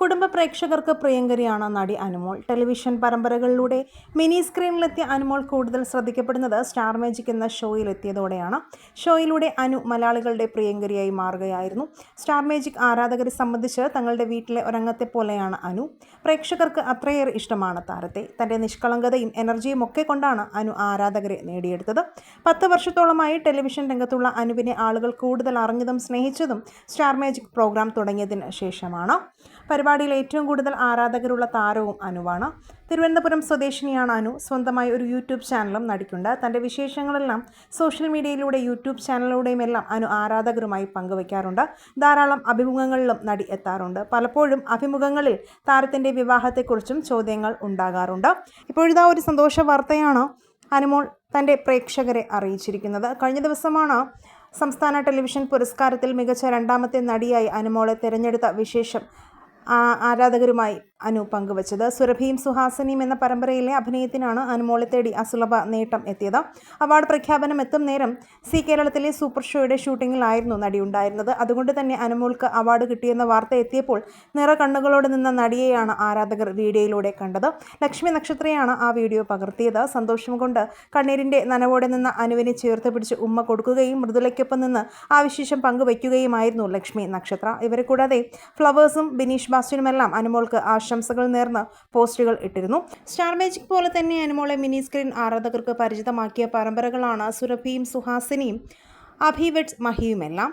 കുടുംബ പ്രേക്ഷകർക്ക് പ്രിയങ്കരിയാണ് നടി അനുമോൾ. ടെലിവിഷൻ പരമ്പരകളിലൂടെ മിനി സ്ക്രീനിലെത്തിയ അനുമോൾ കൂടുതൽ ശ്രദ്ധിക്കപ്പെടുന്നത് സ്റ്റാർ മാജിക് എന്ന ഷോയിലെത്തിയതോടെയാണ് ഷോയിലൂടെ അനു മലയാളികളുടെ പ്രിയങ്കരിയായി മാറുകയായിരുന്നു. സ്റ്റാർ മാജിക് ആരാധകരെ സംബന്ധിച്ച് തങ്ങളുടെ വീട്ടിലെ ഒരംഗത്തെ പോലെയാണ് അനു. പ്രേക്ഷകർക്ക് അത്രയേറെ ഇഷ്ടമാണ് താരത്തെ. തന്റെ നിഷ്കളങ്കതയും എനർജിയും ഒക്കെ കൊണ്ടാണ് അനു ആരാധകരെ നേടിയെടുത്തത്. പത്ത് വർഷത്തോളമായി ടെലിവിഷൻ രംഗത്തുള്ള അനുവിനെ ആളുകൾ കൂടുതൽ അറിഞ്ഞതും സ്നേഹിച്ചതും സ്റ്റാർ മാജിക് പ്രോഗ്രാം തുടങ്ങിയതിന് ശേഷമാണ്. പരിപാടിയിൽ ഏറ്റവും കൂടുതൽ ആരാധകരുള്ള താരവും അനുവാണ്. തിരുവനന്തപുരം സ്വദേശിനിയാണ് അനു. സ്വന്തമായി ഒരു യൂട്യൂബ് ചാനലും നടിക്കുണ്ട്. തന്റെ വിശേഷങ്ങളെല്ലാം സോഷ്യൽ മീഡിയയിലൂടെ യൂട്യൂബ് ചാനലിലൂടെയും എല്ലാം അനു ആരാധകരുമായി പങ്കുവയ്ക്കാറുണ്ട്. ധാരാളം അഭിമുഖങ്ങളിലും നടി എത്താറുണ്ട്. പലപ്പോഴും അഭിമുഖങ്ങളിൽ താരത്തിന്റെ വിവാഹത്തെക്കുറിച്ചും ചോദ്യങ്ങൾ ഉണ്ടാകാറുണ്ട്. ഇപ്പോഴിതാ ഒരു സന്തോഷ വാർത്തയാണ് അനുമോൾ തന്റെ പ്രേക്ഷകരെ അറിയിച്ചിരിക്കുന്നത്. കഴിഞ്ഞ ദിവസമാണ് സംസ്ഥാന ടെലിവിഷൻ പുരസ്കാരത്തിൽ മികച്ച രണ്ടാമത്തെ നടിയായി അനുമോളെ തിരഞ്ഞെടുത്ത വിശേഷം ആരാധകരുമായി അനു പങ്കുവച്ചത്. സുരഭിയും സുഹാസിനിയും എന്ന പരമ്പരയിലെ അഭിനയത്തിനാണ് അനുമോളെ തേടി അസുലഭ നേട്ടം എത്തിയത്. അവാർഡ് പ്രഖ്യാപനം എത്തും നേരം സി കേരളത്തിലെ സൂപ്പർ ഷോയുടെ ഷൂട്ടിങ്ങിലായിരുന്നു നടി ഉണ്ടായിരുന്നത്. അതുകൊണ്ട് തന്നെ അനുമോൾക്ക് അവാർഡ് കിട്ടിയെന്ന വാർത്ത എത്തിയപ്പോൾ നിറ കണ്ണുകളോട് നിന്ന നടിയെയാണ് ആരാധകർ വീഡിയോയിലൂടെ കണ്ടത്. ലക്ഷ്മി നക്ഷത്രയാണ് ആ വീഡിയോ പകർത്തിയത്. സന്തോഷം കൊണ്ട് കണ്ണീരിന്റെ നനവോടെ നിന്ന അനുവിനെ ചേർത്ത് പിടിച്ച് ഉമ്മ കൊടുക്കുകയും മൃദുലയ്ക്കൊപ്പം നിന്ന് ആ വിശേഷം പങ്കുവയ്ക്കുകയുമായിരുന്നു ലക്ഷ്മി നക്ഷത്ര. ഇവരെ കൂടാതെ ഫ്ലവേഴ്സും ബിനീഷ് ബാസ്റ്റിനുമെല്ലാം അനുമോൾക്ക് ആശംസകൾ നേർന്ന് പോസ്റ്റുകൾ ഇട്ടിരുന്നു. സ്റ്റാർ മേജിക് പോലെ തന്നെ അനുമോളെ മിനി സ്ക്രീൻ ആരാധകർക്ക് പരിചിതമാക്കിയ പരമ്പരകളാണ് സുരഭിയും സുഹാസിനിയും അഭിവെറ്റ് മഹിയുമെല്ലാം.